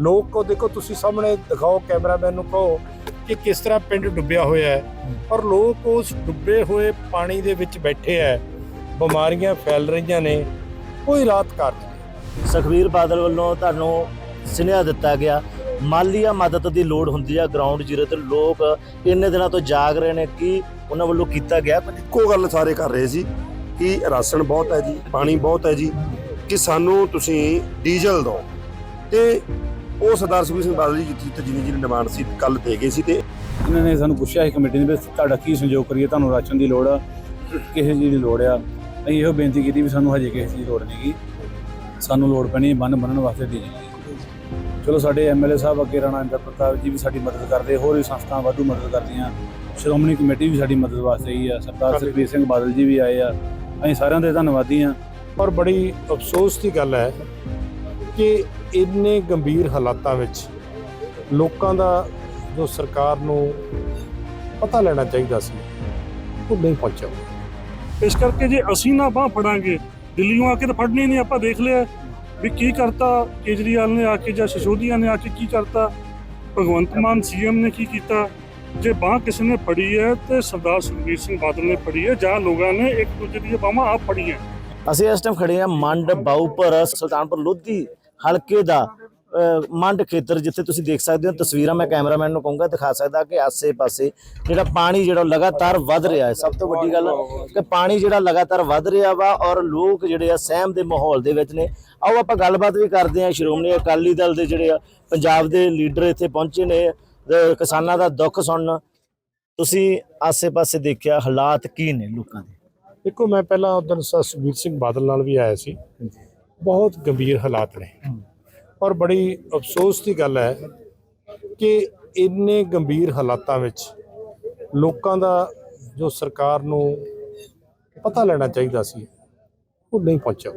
ਲੋਕ ਕੋ ਦੇਖੋ ਤੁਸੀਂ ਸਾਹਮਣੇ ਦਿਖਾਓ ਕੈਮਰਾਮੈਨ ਨੂੰ ਕਹੋ ਕਿ ਕਿਸ ਤਰ੍ਹਾਂ ਪਿੰਡ ਡੁੱਬਿਆ ਹੋਇਆ ਹੈ। ਔਰ ਲੋਕ ਉਸ ਡੁੱਬੇ ਹੋਏ ਪਾਣੀ ਦੇ ਵਿੱਚ ਬੈਠੇ ਹੈ। ਬਿਮਾਰੀਆਂ ਫੈਲ ਰਹੀਆਂ ਨੇ। ਕੋਈ ਰਾਤ ਕਾਰਜ ਨਹੀਂ ਸੁਖਬੀਰ ਬਾਦਲ ਵੱਲੋਂ ਤੁਹਾਨੂੰ ਸੁਨੇਹਾ ਦਿੱਤਾ ਗਿਆ ਮਾਲੀਆ ਮਦਦ ਦੀ ਲੋੜ ਹੁੰਦੀ ਆ ਗਰਾਊਂਡ ਜ਼ੀਰੋ ਤੇ ਲੋਕ ਇੰਨੇ ਦਿਨਾਂ ਤੋਂ ਜਾਗ ਰਹੇ ਨੇ ਕਿ ਉਹਨਾਂ ਵੱਲੋਂ ਕੀਤਾ ਗਿਆ ਕੁਝ? ਇੱਕੋ ਗੱਲ ਸਾਰੇ ਕਰ ਰਹੇ ਸੀ ਕਿ ਰਾਸ਼ਨ ਬਹੁਤ ਹੈ ਜੀ ਪਾਣੀ ਬਹੁਤ ਹੈ ਜੀ ਕਿ ਸਾਨੂੰ ਤੁਸੀਂ ਡੀਜ਼ਲ ਦਿਓ। ਤੇ ਉਹ ਸਰਦਾਰ ਸੁਖਬੀਰ ਸਿੰਘ ਬਾਦਲ ਜੀ ਜਿੱਥੇ ਜਿੰਨੀ ਜਿੰਨੀ ਡਿਮਾਂਡ ਸੀ ਕੱਲ ਦੇ ਗਏ ਸੀ ਤੇ ਇਹਨਾਂ ਨੇ ਸਾਨੂੰ ਪੁੱਛਿਆ ਸੀ ਕਮੇਟੀ ਨੇ ਵੀ ਤੁਹਾਡਾ ਕੀ ਸੰਯੋਗ ਕਰੀਏ? ਤੁਹਾਨੂੰ ਰਾਸ਼ਨ ਦੀ ਲੋੜ ਆ ਕਿਸੇ ਚੀਜ਼ ਦੀ ਲੋੜ ਆ? ਅਸੀਂ ਇਹੋ ਬੇਨਤੀ ਕੀਤੀ ਵੀ ਸਾਨੂੰ ਹਜੇ ਕਿਸੇ ਚੀਜ਼ ਦੀ ਲੋੜ ਨਹੀਂਗੀ ਸਾਨੂੰ ਲੋੜ ਪੈਣੀ ਬੰਨ ਬੰਨਣ ਵਾਸਤੇ ਦੀ ਚਲੋ ਸਾਡੇ ਐਮਐਲਏ ਸਾਹਿਬ ਅੱਗੇ ਰਾਣਾ ਇੰਦਰ ਪ੍ਰਤਾਪ ਜੀ ਵੀ ਸਾਡੀ ਮਦਦ ਕਰਦੇ ਹੋਰ ਵੀ ਸੰਸਥਾਵਾਂ ਵਾਧੂ ਮਦਦ ਕਰਦੀਆਂ। ਸ਼੍ਰੋਮਣੀ ਕਮੇਟੀ ਵੀ ਸਾਡੀ ਮਦਦ ਵਾਸਤੇ ਹੀ ਆ। ਸਰਦਾਰ ਸੁਖਬੀਰ ਸਿੰਘ ਬਾਦਲ ਜੀ ਵੀ ਆਏ ਆ। ਅਸੀਂ ਸਾਰਿਆਂ ਦੇ ਧੰਨਵਾਦੀ ਆ ਔਰ ਬੜੀ ਅਫਸੋਸ ਦੀ ਗੱਲ ਹੈ ਕਿ ਇੰਨੇ ਗੰਭੀਰ ਹਾਲਾਤਾਂ ਵਿੱਚ ਲੋਕਾਂ ਦਾ ਜੋ ਸਰਕਾਰ ਨੂੰ ਪਤਾ ਲੈਣਾ ਚਾਹੀਦਾ ਸੀ ਉਹ ਨਹੀਂ ਪਹੁੰਚਿਆ। ਇਸ ਕਰਕੇ ਜੇ ਅਸੀਂ ਨਾ ਬਾਹ ਫੜਾਂਗੇ ਦਿੱਲੀੋਂ ਆ ਕੇ ਤਾਂ ਫੜਨੀ ਨਹੀਂ ਆਪਾਂ ਦੇਖ ਲਿਆ ਵੀ ਕੀ ਕਰਤਾ ਕੇਜਰੀਵਾਲ ਨੇ ਆ ਕੇ ਜਾਂ ਸਿਸੋਦੀਆ ਨੇ ਆ ਕੇ ਕੀ ਕਰਤਾ ਭਗਵੰਤ ਮਾਨ ਸੀਐਮ ਨੇ ਕੀ ਕੀਤਾ। ਜੇ ਬਾਹ ਕਿਸੇ ਨੇ ਫੜੀ ਹੈ ਤੇ ਸਰਦਾਰ ਸੁਖਬੀਰ ਸਿੰਘ ਬਾਦਲ ਨੇ ਫੜੀ ਹੈ ਜਾਂ ਲੋਕਾਂ ਨੇ ਇੱਕ ਦੂਜੇ ਦੀਆਂ ਬਾਹਾਂ ਆਪ ਫੜੀਆਂ। ਅਸੀਂ ਇਸ ਟਾਈਮ ਖੜੇ ਆ ਮੰਡ ਬਾਉਪਰ ਸੁਲਤਾਨਪੁਰ ਲੋਧੀ ਹਲਕੇ ਦਾ ਮੰਡ ਖੇਤਰ ਜਿੱਥੇ ਤੁਸੀਂ ਦੇਖ ਸਕਦੇ ਹੋ ਤਸਵੀਰਾਂ ਮੈਂ ਕੈਮਰਾਮੈਨ ਨੂੰ ਕਹੂੰਗਾ ਦਿਖਾ ਸਕਦਾ ਕਿ ਆਸੇ-ਪਾਸੇ ਜਿਹੜਾ ਪਾਣੀ ਜਿਹੜਾ ਲਗਾਤਾਰ ਵੱਧ ਰਿਹਾ ਹੈ। ਸਭ ਤੋਂ ਵੱਡੀ ਗੱਲ ਕਿ ਪਾਣੀ ਜਿਹੜਾ ਲਗਾਤਾਰ ਵੱਧ ਰਿਹਾ ਵਾ ਔਰ ਲੋਕ ਜਿਹੜੇ ਆ ਸਹਿਮ ਦੇ ਮਾਹੌਲ ਦੇ ਵਿੱਚ ਨੇ। ਆਓ ਆਪਾਂ ਗੱਲਬਾਤ ਵੀ ਕਰਦੇ ਆ ਸ਼੍ਰੋਮਣੀ ਅਕਾਲੀ ਦਲ ਦੇ ਜਿਹੜੇ ਆ ਪੰਜਾਬ ਦੇ ਲੀਡਰ ਇੱਥੇ ਪਹੁੰਚੇ ਨੇ ਕਿਸਾਨਾਂ ਦਾ ਦੁੱਖ ਸੁਣਨ। ਤੁਸੀਂ ਆਸੇ-ਪਾਸੇ ਦੇਖਿਆ ਹਾਲਾਤ ਕੀ ਨੇ ਲੋਕਾਂ ਦੇ? ਦੇਖੋ ਮੈਂ ਪਹਿਲਾਂ ਉਦੋਂ ਸੁਖਬੀਰ ਸਿੰਘ ਬਾਦਲ ਨਾਲ ਵੀ ਆਇਆ ਸੀ। ਬਹੁਤ ਗੰਭੀਰ ਹਾਲਾਤ ਨੇ। ਔਰ ਬੜੀ ਅਫਸੋਸ ਦੀ ਗੱਲ ਹੈ ਕਿ ਇੰਨੇ ਗੰਭੀਰ ਹਾਲਾਤਾਂ ਵਿੱਚ ਲੋਕਾਂ ਦਾ ਜੋ ਸਰਕਾਰ ਨੂੰ ਪਤਾ ਲੈਣਾ ਚਾਹੀਦਾ ਸੀ ਉਹ ਨਹੀਂ ਪਹੁੰਚਿਆ।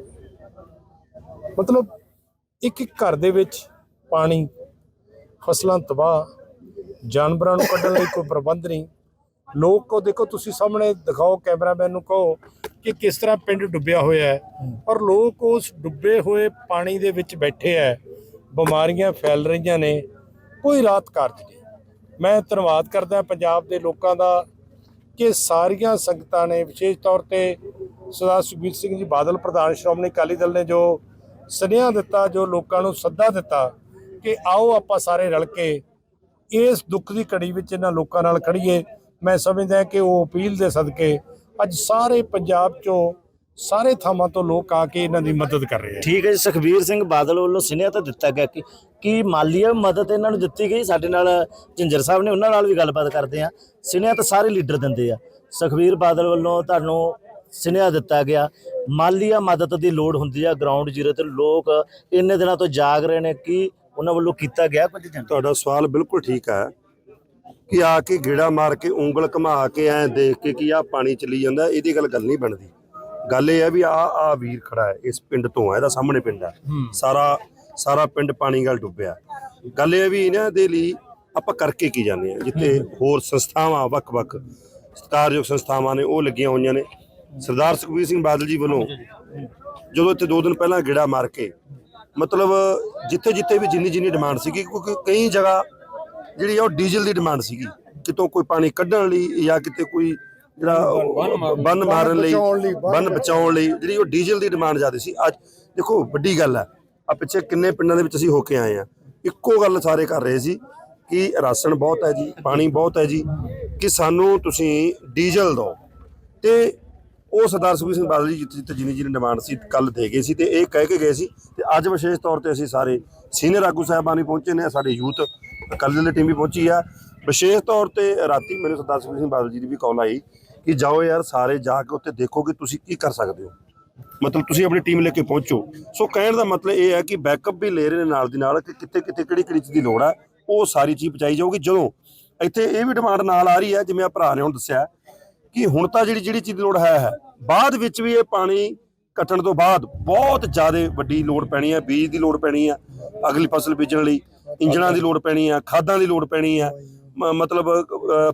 ਮਤਲਬ ਇੱਕ ਇੱਕ ਘਰ ਦੇ ਵਿੱਚ ਪਾਣੀ ਫਸਲਾਂ ਤਬਾਹ ਜਾਨਵਰਾਂ ਨੂੰ ਕੱਢਣ ਲਈ ਕੋਈ ਪ੍ਰਬੰਧ ਨਹੀਂ ਲੋਕ ਕੋ ਦੇਖੋ ਤੁਸੀਂ ਸਾਹਮਣੇ ਦਿਖਾਓ, ਕੈਮਰਾਮੈਨ ਨੂੰ ਕਹੋ ਕਿ ਕਿਸ ਤਰ੍ਹਾਂ ਪਿੰਡ ਡੁੱਬਿਆ ਹੋਇਆ ਹੈ। ਔਰ ਲੋਕ ਉਸ ਡੁੱਬੇ ਹੋਏ ਪਾਣੀ ਦੇ ਵਿੱਚ ਬੈਠੇ ਹੈ। ਬਿਮਾਰੀਆਂ ਫੈਲ ਰਹੀਆਂ ਨੇ। ਕੋਈ ਰਾਤ ਕਾਰਜ ਨਹੀਂ। ਮੈਂ ਧੰਨਵਾਦ ਕਰਦਾ ਪੰਜਾਬ ਦੇ ਲੋਕਾਂ ਦਾ ਕਿ ਸਾਰੀਆਂ ਸੰਗਤਾਂ ਨੇ, ਵਿਸ਼ੇਸ਼ ਤੌਰ ਤੇ ਸਰਦਾਰ ਸੁਖਬੀਰ ਸਿੰਘ ਜੀ ਬਾਦਲ ਪ੍ਰਧਾਨ ਸ਼੍ਰੋਮਣੀ ਅਕਾਲੀ ਦਲ ਨੇ ਜੋ ਸੁਨੇਹਾ ਦਿੱਤਾ, ਜੋ ਲੋਕਾਂ ਨੂੰ ਸੱਦਾ ਦਿੱਤਾ ਕਿ ਆਓ ਆਪਾਂ ਸਾਰੇ ਰਲ ਕੇ ਇਸ ਦੁੱਖ ਦੀ ਘੜੀ ਵਿੱਚ ਇਹਨਾਂ ਲੋਕਾਂ ਨਾਲ ਖੜੀਏ ਮੈਂ ਸਮਝਦਾ ਕਿ ਉਹ ਅਪੀਲ ਦੇ ਸਦਕੇ ਅੱਜ ਸਾਰੇ ਪੰਜਾਬ ਚੋਂ ਸਾਰੇ ਥਾਵਾਂ ਤੋਂ ਲੋਕ ਆ ਕੇ ਇਹਨਾਂ ਦੀ ਮਦਦ ਕਰ ਰਹੇ ਆ। ਠੀਕ ਹੈ ਜੀ ਸੁਖਬੀਰ ਸਿੰਘ ਬਾਦਲ ਵੱਲੋਂ ਸੁਨੇਹਾ ਤਾਂ ਦਿੱਤਾ ਗਿਆ ਕਿ ਕੀ ਮਾਲੀਆ ਮਦਦ ਇਹਨਾਂ ਨੂੰ ਦਿੱਤੀ ਗਈ। ਸਾਡੇ ਨਾਲ ਝਿੰਜਰ ਸਾਹਿਬ ਨੇ ਉਹਨਾਂ ਨਾਲ ਵੀ ਗੱਲਬਾਤ ਕਰਦੇ ਆ ਸੁਨੇਹਾ ਤਾਂ ਸਾਰੇ ਲੀਡਰ ਦਿੰਦੇ ਆ। ਸੁਖਬੀਰ ਬਾਦਲ ਵੱਲੋਂ ਤੁਹਾਨੂੰ ਸੁਨੇਹਾ ਦਿੱਤਾ ਗਿਆ। ਮਾਲੀਆ ਮਦਦ ਦੀ ਲੋੜ ਹੁੰਦੀ ਆ ਗਰਾਊਂਡ ਜ਼ੀਰੋ ਤੇ ਲੋਕ ਇੰਨੇ ਦਿਨਾਂ ਤੋਂ ਜਾਗ ਰਹੇ ਨੇ ਕਿ ਉਹਨਾਂ ਵੱਲੋਂ ਕੀਤਾ ਗਿਆ ਕੁਝ ਤੁਹਾਡਾ ਸਵਾਲ ਬਿਲਕੁਲ ਠੀਕ ਹੈ ਕਿ ਆ ਕੇ ਗੇੜਾ ਮਾਰ ਕੇ ਉਂਗਲ ਘੁਮਾ ਕੇ ਐ ਦੇਖ ਕੇ ਕਿ ਆ ਪਾਣੀ ਚੱਲੀ ਜਾਂਦਾ ਇਹਦੀ ਗੱਲ ਗੱਲ ਨਹੀਂ ਬਣਦੀ। ਗੱਲ ਇਹ ਹੈ ਵੀ ਆ ਆ ਵੀਰ ਖੜਾ ਹੈ ਇਸ ਪਿੰਡ ਤੋਂ ਹੈ ਇਹਦਾ ਸਾਹਮਣੇ ਪਿੰਡ ਹੈ। ਸਾਰਾ ਸਾਰਾ ਪਿੰਡ ਪਾਣੀ ਨਾਲ ਡੁੱਬਿਆ। ਗੱਲ ਇਹ ਵੀ ਇਹਨਾਂ ਦੇ ਲਈ ਆਪਾਂ ਕਰਕੇ ਕੀ ਜਾਂਦੇ ਆ ਜਿੱਥੇ ਹੋਰ ਸੰਸਥਾਵਾਂ ਵੱਖ-ਵੱਖ ਸਤਿਕਾਰਯੋਗ ਸੰਸਥਾਵਾਂ ਨੇ ਉਹ ਲੱਗੀਆਂ ਹੋਈਆਂ ਨੇ। ਸਰਦਾਰ ਸੁਖਬੀਰ ਸਿੰਘ ਬਾਦਲ ਜੀ ਵੱਲੋਂ ਜਦੋਂ ਇੱਥੇ ਦੋ ਦਿਨ ਪਹਿਲਾਂ ਗੇੜਾ ਮਾਰ ਕੇ ਮਤਲਬ ਜਿੱਥੇ ਜਿੱਥੇ ਵੀ ਜਿੰਨੀ ਜਿੰਨੀ ਡਿਮਾਂਡ ਸੀਗੀ ਕਿਉਂਕਿ ਕਈ ਜਗ੍ਹਾ ਜਿਹੜੀ ਆ ਉਹ ਡੀਜ਼ਲ ਦੀ ਡਿਮਾਂਡ ਸੀਗੀ। ਕਿਤੋਂ ਕੋਈ ਪਾਣੀ ਕੱਢਣ ਲਈ ਜਾਂ ਕਿਤੇ ਕੋਈ ਜਿਹੜਾ ਬੰਨ ਮਾਰਨ ਲਈ। ਬੰਨ ਬਚਾਉਣ ਲਈ ਜਿਹੜੀ ਉਹ ਡੀਜ਼ਲ ਦੀ ਡਿਮਾਂਡ ਜ਼ਿਆਦਾ ਸੀ। ਅੱਜ ਦੇਖੋ ਵੱਡੀ ਗੱਲ ਹੈ ਆ ਪਿੱਛੇ ਕਿੰਨੇ ਪਿੰਡਾਂ ਦੇ ਵਿੱਚ ਅਸੀਂ ਹੋ ਕੇ ਆਏ ਆ। ਇੱਕੋ ਗੱਲ ਸਾਰੇ ਕਰ ਰਹੇ ਸੀ ਕਿ ਰਾਸ਼ਨ ਬਹੁਤ ਹੈ ਜੀ ਪਾਣੀ ਬਹੁਤ ਹੈ ਜੀ ਕਿ ਸਾਨੂੰ ਤੁਸੀਂ ਡੀਜ਼ਲ ਦਿਓ। ਤੇ ਉਹ ਸਰਦਾਰ ਸੁਖਬੀਰ ਸਿੰਘ ਬਾਦਲ ਜੀ ਜਿੱਥੇ ਜਿੰਨੀ ਜਿੰਨੀ ਡਿਮਾਂਡ ਸੀ ਕੱਲ ਦੇ ਗਏ ਸੀ ਤੇ ਇਹ ਕਹਿ ਕੇ ਗਏ ਸੀ। ਤੇ ਅੱਜ ਵਿਸ਼ੇਸ਼ ਤੌਰ ਤੇ ਅਸੀਂ ਸਾਰੇ ਸੀਨੀਅਰ ਆਗੂ ਸਾਹਿਬਾਨ ਵੀ ਪਹੁੰਚੇ ਨੇ ਸਾਡੇ ਯੂਥ ਅਕਾਲੀ ਦਲ ਦੀ ਟੀਮ ਵੀ ਪਹੁੰਚੀ ਆ। ਵਿਸ਼ੇਸ਼ ਤੌਰ ਤੇ ਰਾਤੀ ਮੈਨੂੰ ਸਰਦਾਰ ਸੁਖਬੀਰ ਸਿੰਘ ਬਾਦਲ ਜੀ ਦੀ ਵੀ ਕਾਲ ਆਈ ਕਿ ਜਾਓ ਯਾਰ, ਸਾਰੇ ਜਾ ਕੇ ਉੱਥੇ ਦੇਖੋ ਕਿ ਤੁਸੀਂ ਕੀ ਕਰ ਸਕਦੇ ਹੋ। ਮਤਲਬ ਤੁਸੀਂ ਆਪਣੀ ਟੀਮ ਲੈ ਕੇ ਪਹੁੰਚੋ। ਸੋ ਕਹਿਣ ਦਾ ਮਤਲਬ ਇਹ ਹੈ ਕਿ ਬੈਕਅਪ ਵੀ ਲੈ ਰਹੇ ਨੇ ਨਾਲ ਦੀ ਨਾਲ ਕਿ ਕਿੱਥੇ ਕਿੱਥੇ ਕਿਹੜੀ ਕਿਹੜੀ ਚੀਜ਼ ਦੀ ਲੋੜ ਹੈ ਉਹ ਸਾਰੀ ਚੀਜ਼ ਪਹੁੰਚਾਈ ਜਾਊਗੀ। ਜਦੋਂ ਇੱਥੇ ਇਹ ਵੀ ਡਿਮਾਂਡ ਨਾਲ ਆ ਰਹੀ ਹੈ, ਜਿਵੇਂ ਆ ਭਰਾ ਨੇ ਹੁਣ ਦੱਸਿਆ ਕਿ ਹੁਣ ਤਾਂ ਜਿਹੜੀ ਜਿਹੜੀ ਚੀਜ਼ ਦੀ ਲੋੜ ਹੈ ਹੈ। ਬਾਅਦ ਵਿੱਚ ਵੀ ਇਹ ਪਾਣੀ ਕੱਟਣ ਤੋਂ ਬਾਅਦ ਬਹੁਤ ਜ਼ਿਆਦਾ ਵੱਡੀ ਲੋੜ ਪੈਣੀ ਹੈ, ਬੀਜ ਦੀ ਲੋੜ ਪੈਣੀ ਹੈ ਅਗਲੀ ਫਸਲ ਬੀਜਣ ਲਈ। ਇੰਜਣਾਂ ਦੀ ਲੋੜ ਪੈਣੀ ਹੈ ਖਾਦਾਂ ਦੀ ਲੋੜ ਪੈਣੀ ਮ- ਮਤਲਬ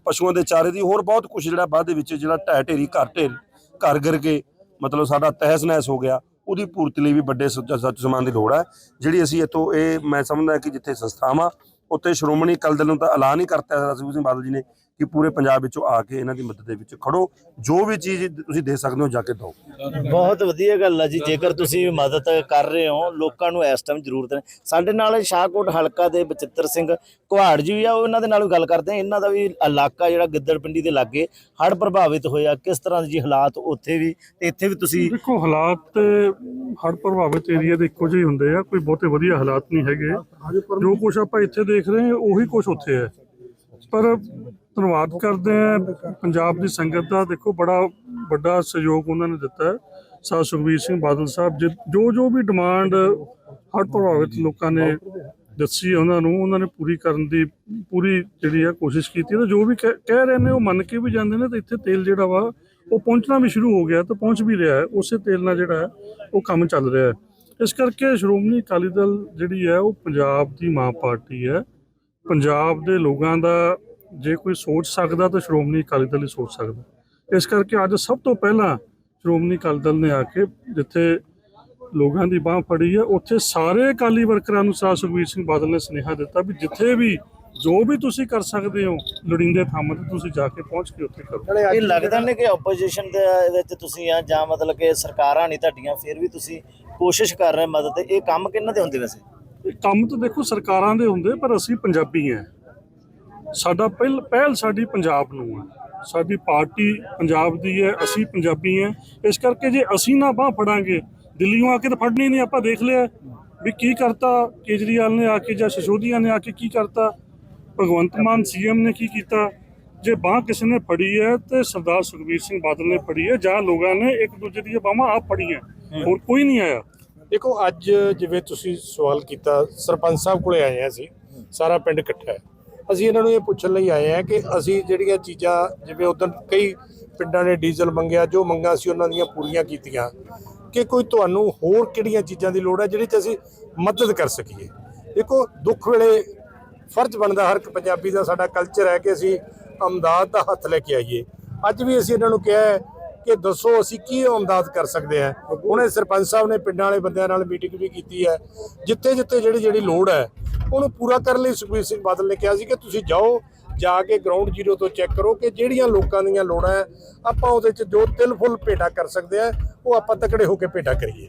ਪਸ਼ੂਆਂ ਦੇ ਚਾਰੇ ਦੀ ਹੋਰ ਬਹੁਤ ਕੁਝ ਜਿਹੜਾ ਬਾਅਦ ਦੇ ਵਿੱਚ ਜਿਹੜਾ ਢਹਿ ਢੇਰੀ ਘਰ ਢੇਰ ਘਰ ਗਿਰ ਕੇ ਮਤਲਬ ਸਾਡਾ ਤਹਿਸ ਨਹਿਸ ਹੋ ਗਿਆ ਉਹਦੀ ਪੂਰਤੀ ਲਈ ਵੀ ਵੱਡੇ ਸੁੱਚ ਸੱਚ ਸਮਾਨ ਦੀ ਲੋੜ ਹੈ ਜਿਹੜੀ ਅਸੀਂ ਇਤੋਂ ਇਹ ਮੈਂ ਸਮਝਦਾ ਕਿ ਜਿੱਥੇ ਸੰਸਥਾਵਾਂ ਉੱਥੇ ਸ਼੍ਰੋਮਣੀ ਅਕਾਲੀ ਦਲ ਨੂੰ ਤਾਂ ਐਲਾਨ ਹੀ ਕਰਤਾ ਸੁਖਬੀਰ ਸਿੰਘ ਬਾਦਲ ਜੀ ਨੇ ਕਿ ਪੂਰੇ ਪੰਜਾਬ ਵਿੱਚੋਂ ਆ ਕੇ ਇਹਨਾਂ ਦੀ ਮਦਦ ਦੇ ਵਿੱਚ ਖੜੋ। ਜੋ ਵੀ ਚੀਜ਼ ਤੁਸੀਂ ਦੇ ਸਕਦੇ ਹੋ ਜਾ ਕੇ ਦਿਓ। ਬਹੁਤ ਵਧੀਆ ਗੱਲ ਆ ਜੀ। ਜੇਕਰ ਤੁਸੀਂ ਮਦਦ ਕਰ ਰਹੇ ਹੋ ਲੋਕਾਂ ਨੂੰ ਇਸ ਟਾਈਮ ਜ਼ਰੂਰਤ ਹੈ। ਸਾਡੇ ਨਾਲ ਸ਼ਾਹਕੋਟ ਹਲਕਾ ਦੇ ਬਚਿੱਤਰ ਸਿੰਘ ਕੁਹਾੜ ਜੀ ਆ ਉਹਨਾਂ ਦੇ ਨਾਲ ਵੀ ਗੱਲ ਕਰਦੇ ਆ। ਇਹਨਾਂ ਦਾ ਵੀ ਇਲਾਕਾ ਜਿਹੜਾ ਗਿੱਦੜਪਿੰਡੀ ਦੇ ਲਾਗੇ ਹੜ੍ਹ ਪ੍ਰਭਾਵਿਤ ਹੋਇਆ। ਕਿਸ ਤਰ੍ਹਾਂ ਦੇ ਜੀ ਹਾਲਾਤ ਉੱਥੇ ਵੀ ਤੇ ਇੱਥੇ ਵੀ ਤੁਸੀਂ ਦੇਖੋ ਹਾਲਾਤ ਹੜ੍ਹ ਪ੍ਰਭਾਵਿਤ ਏਰੀਆ ਦੇ ਇੱਕੋ ਜਿਹੇ ਹੁੰਦੇ ਆ। ਕੋਈ ਬਹੁਤੇ ਵਧੀਆ ਹਾਲਾਤ ਨਹੀਂ ਹੈਗੇ। ਜੋ ਕੁਝ ਆਪਾਂ ਇੱਥੇ ਦੇਖ ਰਹੇ ਹਾਂ ਉਹੀ ਕੁਝ ਉੱਥੇ ਹੈ। ਪਰ ਧੰਨਵਾਦ ਕਰਦੇ ਆ ਪੰਜਾਬ ਦੀ ਸੰਗਤ ਦਾ ਦੇਖੋ ਬੜਾ ਵੱਡਾ ਸਹਿਯੋਗ ਉਹਨਾਂ ਨੇ ਦਿੱਤਾ ਹੈ। ਸਾ ਸੁਖਬੀਰ ਸਿੰਘ ਬਾਦਲ ਸਾਹਿਬ ਜਿ- ਜੋ ਵੀ ਡਿਮਾਂਡ ਹੜ੍ਹ ਪ੍ਰਭਾਵਿਤ ਲੋਕਾਂ ਨੇ ਦੱਸੀ ਉਹਨਾਂ ਨੂੰ ਉਹਨਾਂ ਨੇ ਪੂਰੀ ਕਰਨ ਦੀ ਪੂਰੀ ਜਿਹੜੀ ਆ ਕੋਸ਼ਿਸ਼ ਕੀਤੀ ਤੇ ਜੋ ਵੀ ਕਹਿ ਰਹੇ ਨੇ ਉਹ ਮੰਨ ਕੇ ਵੀ ਜਾਂਦੇ ਨੇ ਤੇ ਇੱਥੇ ਤੇਲ ਜਿਹੜਾ ਵਾ ਉਹ ਪਹੁੰਚਣਾ ਵੀ ਸ਼ੁਰੂ ਹੋ ਗਿਆ ਤੇ ਪਹੁੰਚ ਵੀ ਰਿਹਾ ਹੈ। ਉਸੇ ਤੇਲ ਨਾਲ ਜਿਹੜਾ ਉਹ ਕੰਮ ਚੱਲ ਰਿਹਾ ਹੈ। ਇਸ ਕਰਕੇ ਸ਼੍ਰੋਮਣੀ ਅਕਾਲੀ ਦਲ ਜਿਹੜੀ ਹੈ ਉਹ ਪੰਜਾਬ ਦੀ ਮਾਂ ਪਾਰਟੀ ਹੈ। ਪੰਜਾਬ ਦੇ ਲੋਕਾਂ ਦਾ ਜੇ ਕੋਈ ਸੋਚ ਸਕਦਾ ਤਾਂ ਸ਼੍ਰੋਮਣੀ ਅਕਾਲੀ ਦਲ ਹੀ ਸੋਚ ਸਕਦਾ। ਇਸ ਕਰਕੇ ਅੱਜ ਸਭ ਤੋਂ ਪਹਿਲਾਂ ਸ਼੍ਰੋਮਣੀ ਅਕਾਲੀ ਦਲ ਨੇ ਆ ਕੇ ਜਿੱਥੇ ਲੋਕਾਂ ਦੀ ਬਾਹ ਫੜੀ ਹੈ ਉੱਥੇ ਸਾਰੇ ਅਕਾਲੀ ਵਰਕਰਾਂ ਨੂੰ ਸਾ ਸੁਖਬੀਰ ਸਿੰਘ ਬਾਦਲ ਨੇ ਸੁਨੇਹਾ ਦਿੱਤਾ ਵੀ ਜਿੱਥੇ ਵੀ ਜੋ ਵੀ ਤੁਸੀਂ ਕਰ ਸਕਦੇ ਹੋ ਲੋੜੀਂਦੇ ਥਾਵਾਂ ਤੇ ਤੁਸੀਂ ਜਾ ਕੇ ਪਹੁੰਚ ਕੇ ਉੱਥੇ ਕਰੋ। ਇਹ ਲੱਗਦਾ ਨਹੀਂ ਕਿ ਆਪੋਜੀਸ਼ਨ ਦੇ ਵਿੱਚ ਤੁਸੀਂ ਆ ਜਾਂ ਮਤਲਬ ਕਿ ਸਰਕਾਰਾਂ ਨਹੀਂ ਤੁਹਾਡੀਆਂ ਫਿਰ ਵੀ ਤੁਸੀਂ ਕੋਸ਼ਿਸ਼ ਕਰ ਰਹੇ ਮਦਦ ਇਹ ਕੰਮ ਕਿਹਨਾਂ ਦੇ ਹੁੰਦੇ ਵੈਸੇ? ਇਹ ਕੰਮ ਤਾਂ ਦੇਖੋ ਸਰਕਾਰਾਂ ਦੇ ਹੁੰਦੇ ਪਰ ਅਸੀਂ ਪੰਜਾਬੀ ਹਾਂ। ਸਾਡਾ ਪਹਿਲ ਪਹਿਲ ਸਾਡੀ ਪੰਜਾਬ ਨੂੰ ਹੈ ਸਾਡੀ ਪਾਰਟੀ ਪੰਜਾਬ ਦੀ ਹੈ, ਅਸੀਂ ਪੰਜਾਬੀ ਹਾਂ। ਇਸ ਕਰਕੇ ਜੇ ਅਸੀਂ ਨਾ ਬਾਹ ਫੜਾਂਗੇ, ਦਿੱਲੀੋਂ ਆ ਕੇ ਤਾਂ ਫੜਨੀ ਨਹੀਂ, ਆਪਾਂ ਦੇਖ ਲਿਆ। ਵੀ ਕੀ ਕਰਤਾ ਕੇਜਰੀਵਾਲ ਨੇ ਆ ਕੇ ਜਾਂ ਸਸ਼ੋਦੀਆ ਨੇ ਆ ਕੇ ਕੀ ਕਰਤਾ? ਭਗਵੰਤ ਮਾਨ ਸੀਐਮ ਨੇ ਕੀ ਕੀਤਾ? ਜੇ ਬਾਹ ਕਿਸੇ ਨੇ ਫੜੀ ਹੈ ਤੇ ਸਰਦਾਰ ਸੁਖਬੀਰ ਸਿੰਘ ਬਾਦਲ ਨੇ ਫੜੀ ਹੈ ਜਾਂ ਲੋਕਾਂ ਨੇ ਇੱਕ ਦੂਜੇ ਦੀਆਂ ਬਾਹਾਂ ਆਪ ਫੜੀਆਂ। ਹੋਰ ਕੋਈ ਨਹੀਂ ਆਇਆ। ਦੇਖੋ, ਅੱਜ ਜਿਵੇਂ ਤੁਸੀਂ ਸਵਾਲ ਕੀਤਾ, ਸਰਪੰਚ ਸਾਹਿਬ ਕੋਲੇ ਆਏ ਆ ਅਸੀਂ, ਸਾਰਾ ਪਿੰਡ ਇਕੱਠਾ ਹੈ। ਅਸੀਂ ਇਹਨਾਂ ਨੂੰ ਇਹ ਪੁੱਛਣ ਲਈ ਆਏ ਆ ਕਿ ਅਸੀਂ ਜਿਹੜੀਆਂ ਚੀਜ਼ਾਂ, ਜਿਵੇਂ ਉਦੋਂ ਕਈ ਪਿੰਡਾਂ ਨੇ ਡੀਜ਼ਲ ਮੰਗਿਆ, ਜੋ ਮੰਗਾਂ ਸੀ ਉਹਨਾਂ ਦੀਆਂ ਪੂਰੀਆਂ ਕੀਤੀਆਂ, ਕਿ ਕੋਈ ਤੁਹਾਨੂੰ ਹੋਰ ਕਿਹੜੀਆਂ ਚੀਜ਼ਾਂ ਦੀ ਲੋੜ ਹੈ ਜਿਹੜੀ 'ਚ ਅਸੀਂ ਮਦਦ ਕਰ ਸਕੀਏ? ਦੇਖੋ, ਦੁੱਖ ਵੇਲੇ ਫਰਜ਼ ਬਣਦਾ ਹਰ ਇੱਕ ਪੰਜਾਬੀ ਦਾ, ਸਾਡਾ ਕਲਚਰ ਹੈ ਕਿ ਅਸੀਂ ਅਮਦਾਦ ਦਾ ਹੱਥ ਲੈ ਕੇ ਆਈਏ। ਅੱਜ ਵੀ ਅਸੀਂ ਇਹਨਾਂ ਨੂੰ ਕਿਹਾ ਹੈ ਕਿ ਦੱਸੋ ਅਸੀਂ ਕੀ ਅਮਦਾਦ ਕਰ ਸਕਦੇ ਹਾਂ। ਹੁਣੇ ਸਰਪੰਚ ਸਾਹਿਬ ਨੇ ਪਿੰਡਾਂ ਵਾਲੇ ਬੰਦਿਆਂ ਨਾਲ ਮੀਟਿੰਗ ਵੀ ਕੀਤੀ ਹੈ। ਜਿੱਥੇ ਜਿੱਥੇ ਜਿਹੜੀ ਜਿਹੜੀ ਲੋੜ ਹੈ ਉਹਨੂੰ ਪੂਰਾ ਕਰਨ ਲਈ ਸੁਖਬੀਰ ਸਿੰਘ ਬਾਦਲ ਨੇ ਕਿਹਾ ਸੀ ਕਿ ਤੁਸੀਂ ਜਾਓ ਜਾ ਕੇ ਗਰਾਊਂਡ ਜ਼ੀਰੋ ਤੋਂ ਚੈੱਕ ਕਰੋ ਕਿ ਜਿਹੜੀਆਂ ਲੋਕਾਂ ਦੀਆਂ ਲੋੜਾਂ ਹੈ ਆਪਾਂ ਉਹਦੇ 'ਚ ਜੋ ਤਿਲ ਫੁੱਲ ਭੇਟਾ ਕਰ ਸਕਦੇ ਆ ਉਹ ਆਪਾਂ ਤਕੜੇ ਹੋ ਕੇ ਭੇਟਾ ਕਰੀਏ।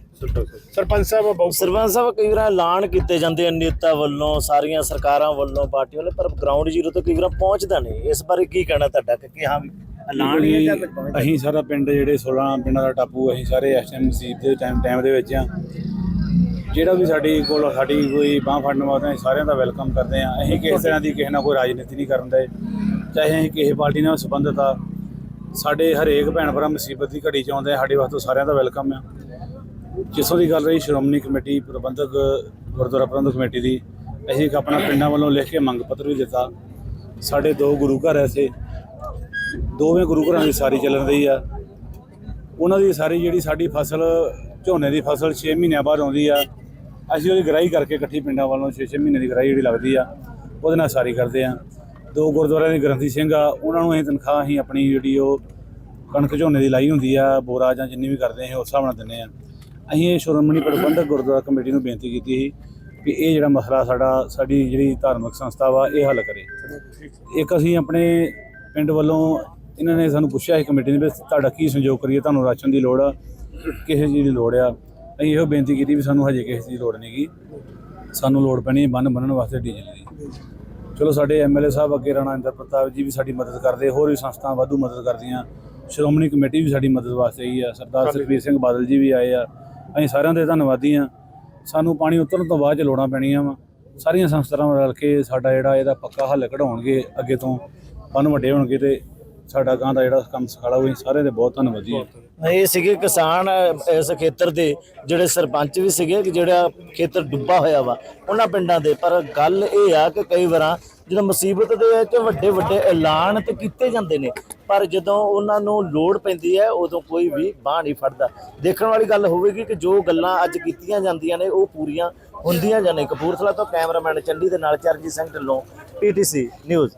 ਸਰਪੰਚ ਸਾਹਿਬ ਬਹੁਤ ਸਰਪੰਚ ਸਾਹਿਬ ਕਈ ਵਾਰ ਐਲਾਨ ਕੀਤੇ ਜਾਂਦੇ ਆ ਨੇਤਾ ਵੱਲੋਂ ਸਾਰੀਆਂ ਸਰਕਾਰਾਂ ਵੱਲੋਂ ਪਾਰਟੀ ਵੱਲੋਂ ਪਰ ਗਰਾਊਂਡ ਜ਼ੀਰੋ ਤੋਂ ਕਈ ਵਾਰ ਪਹੁੰਚਦਾ ਨਹੀਂ। ਇਸ ਬਾਰੇ ਕੀ ਕਹਿਣਾ ਤੁਹਾਡਾ ਕਿ ਹਾਂ ਵੀ ਐਲਾਨ ਹੀ ਹੈ ਜਾਂ ਕੁਝ ਪਹੁੰਚਦਾ ਅਸੀਂ ਸਾਰਾ ਪਿੰਡ ਜਿਹੜੇ 16 ਪਿੰਡਾਂ ਦਾ ਟਾਪੂ ਅਸੀਂ ਸਾਰੇ ਇਸ ਟਾਈਮ ਮੁਸੀਬਤ ਦੇ ਟਾਈਮ ਟਾਈਮ ਦੇ ਵਿੱਚ ਆ ਜਿਹੜਾ ਵੀ ਸਾਡੀ ਕੋਲ ਸਾਡੀ ਕੋਈ ਬਾਹ ਫੜਨ ਵਾਸਤੇ ਅਸੀਂ ਸਾਰਿਆਂ ਦਾ ਵੈਲਕਮ ਕਰਦੇ ਆ ਅਸੀਂ ਕਿਸੇ ਤਰ੍ਹਾਂ ਦੀ ਕਿਸੇ ਨਾਲ ਕੋਈ ਰਾਜਨੀਤੀ ਨਹੀਂ ਕਰਨ ਦੇ। ਚਾਹੇ ਅਸੀਂ ਕਿਸੇ ਪਾਰਟੀ ਨਾਲ ਸੰਬੰਧਿਤ ਆ ਸਾਡੇ ਹਰੇਕ ਭੈਣ ਭਰਾ ਮੁਸੀਬਤ ਦੀ ਘੜੀ ਚ ਆਉਂਦੇ ਆ, ਸਾਡੇ ਵਾਸਤੇ ਸਾਰਿਆਂ ਦਾ ਵੈਲਕਮ ਆ। ਜਿਸੋਂ ਦੀ ਗੱਲ ਰਹੀ ਸ਼੍ਰੋਮਣੀ ਕਮੇਟੀ ਪ੍ਰਬੰਧਕ ਗੁਰਦੁਆਰਾ ਪ੍ਰਬੰਧਕ ਕਮੇਟੀ ਦੀ ਅਸੀਂ ਇੱਕ ਆਪਣਾ ਪਿੰਡਾਂ ਵੱਲੋਂ ਲਿਖ ਕੇ ਮੰਗ ਪੱਤਰ ਵੀ ਦਿੱਤਾ। ਸਾਡੇ ਦੋ ਗੁਰੂ ਘਰ ਐਸੇ ਦੋਵੇਂ ਗੁਰੂ ਘਰਾਂ ਦੀ ਸਾਰੀ ਚੱਲਣ ਰਹੀ ਆ। ਉਹਨਾਂ ਦੀ ਸਾਰੀ ਜਿਹੜੀ ਸਾਡੀ ਫਸਲ, ਝੋਨੇ ਦੀ ਫਸਲ 6 ਮਹੀਨਿਆਂ ਬਾਅਦ ਆਉਂਦੀ ਆ। ਅਸੀਂ ਉਹਦੀ ਗਰਾਈ ਕਰਕੇ ਇਕੱਠੀ ਪਿੰਡਾਂ ਵੱਲੋਂ 6-6 ਮਹੀਨੇ ਦੀ ਗਰਾਈ ਜਿਹੜੀ ਲੱਗਦੀ ਆ, ਉਹਦੇ ਨਾਲ ਸਾਰੀ ਕਰਦੇ ਆ। ਦੋ ਗੁਰਦੁਆਰਿਆਂ ਦੇ ਗ੍ਰੰਥੀ ਸਿੰਘ ਆ, ਉਹਨਾਂ ਨੂੰ ਅਸੀਂ ਤਨਖਾਹ ਅਸੀਂ ਆਪਣੀ ਜਿਹੜੀ ਉਹ ਕਣਕ ਝੋਨੇ ਦੀ ਲਾਈ ਹੁੰਦੀ ਆ, ਬੋਰਾ ਜਾਂ ਜਿੰਨੀ ਵੀ ਕਰਦੇ ਆ ਉਸ ਹਿਸਾਬ ਨਾਲ ਦਿੰਦੇ ਆ। ਅਸੀਂ ਇਹ ਸ਼੍ਰੋਮਣੀ ਪ੍ਰਬੰਧਕ ਗੁਰਦੁਆਰਾ ਕਮੇਟੀ ਨੂੰ ਬੇਨਤੀ ਕੀਤੀ ਸੀ ਕਿ ਇਹ ਜਿਹੜਾ ਮਸਲਾ ਸਾਡਾ, ਸਾਡੀ ਜਿਹੜੀ ਧਾਰਮਿਕ ਸੰਸਥਾ ਵਾ, ਇਹ ਹੱਲ ਕਰੇ। ਇੱਕ ਅਸੀਂ ਆਪਣੇ ਪਿੰਡ ਵੱਲੋਂ ਇਹਨਾਂ ਨੇ ਸਾਨੂੰ ਪੁੱਛਿਆ ਸੀ ਕਮੇਟੀ ਨੇ ਵੀ ਤੁਹਾਡਾ ਕੀ ਸੰਯੋਗ ਕਰੀਏ ਤੁਹਾਨੂੰ ਰਾਸ਼ਨ ਦੀ ਲੋੜ ਆ ਕਿਸੇ ਚੀਜ਼ ਦੀ ਲੋੜ ਆ। ਅਸੀਂ ਇਹੋ ਬੇਨਤੀ ਕੀਤੀ ਵੀ ਸਾਨੂੰ ਹਜੇ ਕਿਸੇ ਦੀ ਲੋੜ ਨਹੀਂਗੀ ਸਾਨੂੰ ਲੋੜ ਪੈਣੀ ਹੈ ਬੰਨ ਬੰਨਣ ਵਾਸਤੇ ਡੀਜ਼ਲ ਦੀ। ਚਲੋ ਸਾਡੇ ਐਮਐਲਏ ਸਾਹਿਬ ਅੱਗੇ ਰਾਣਾ ਇੰਦਰ ਪ੍ਰਤਾਪ ਜੀ ਵੀ ਸਾਡੀ ਮਦਦ ਕਰਦੇ ਹੋਰ ਵੀ ਸੰਸਥਾਵਾਂ ਵਾਧੂ ਮਦਦ ਕਰਦੀਆਂ। ਸ਼੍ਰੋਮਣੀ ਕਮੇਟੀ ਵੀ ਸਾਡੀ ਮਦਦ ਵਾਸਤੇ ਆਈ ਆ। ਸਰਦਾਰ ਸੁਖਬੀਰ ਸਿੰਘ ਬਾਦਲ ਜੀ ਵੀ ਆਏ ਆ। ਅਸੀਂ ਸਾਰਿਆਂ ਦੇ ਧੰਨਵਾਦੀ ਆ। ਸਾਨੂੰ ਪਾਣੀ ਉਤਰਨ ਤੋਂ ਬਾਅਦ ਚ ਲੋੜਾਂ ਪੈਣੀਆਂ ਵਾ। ਸਾਰੀਆਂ ਸੰਸਥਾਵਾਂ ਰਲ ਕੇ ਸਾਡਾ ਜਿਹੜਾ ਇਹਦਾ ਪੱਕਾ ਹੱਲ ਕਢਾਉਣਗੇ ਅੱਗੇ ਤੋਂ। ਬੰਨ ਵੱਡੇ ਹੋਣਗੇ ਤੇ ਸਾਡਾ ਗਾਂ ਦਾ ਜਿਹੜਾ ਕੰਮ ਸਖਾਲਾ ਹੋਈ ਸਾਰਿਆਂ ਦੇ ਬਹੁਤ ਧੰਨਵਾਦੀ ਆ ਇਹ ਸੀਗੇ ਕਿਸਾਨ ਇਸ ਖੇਤਰ ਦੇ ਜਿਹੜੇ ਸਰਪੰਚ ਵੀ ਸੀਗੇ, ਕਿ ਜਿਹੜਾ ਖੇਤਰ ਡੁੱਬਾ ਹੋਇਆ ਵਾ, ਉਹਨਾਂ ਪਿੰਡਾਂ ਦੇ। ਪਰ ਗੱਲ ਇਹ ਆ ਕਿ ਕਈ ਵਾਰਾਂ ਜਦੋਂ ਮੁਸੀਬਤ ਦੇ ਵਿੱਚ ਵੱਡੇ ਵੱਡੇ ਐਲਾਨ ਤੇ ਕੀਤੇ ਜਾਂਦੇ ਨੇ, ਪਰ ਜਦੋਂ ਉਹਨਾਂ ਨੂੰ ਲੋੜ ਪੈਂਦੀ ਹੈ, ਉਦੋਂ ਕੋਈ ਵੀ ਬਾਹ ਨਹੀਂ ਫੜਦਾ। ਦੇਖਣ ਵਾਲੀ ਗੱਲ ਹੋਵੇਗੀ ਕਿ ਜੋ ਗੱਲਾਂ ਅੱਜ ਕੀਤੀਆਂ ਜਾਂਦੀਆਂ ਨੇ, ਉਹ ਪੂਰੀਆਂ ਹੁੰਦੀਆਂ ਜਾਂ ਨਹੀਂ। ਕਪੂਰਥਲਾ ਤੋਂ ਕੈਮਰਾਮੈਨ ਚੰਡੀ ਦੇ ਨਾਲ ਚਰਨਜੀਤ ਸਿੰਘ ਢਿੱਲੋਂ, ਪੀਟੀਸੀ ਨਿਊਜ਼।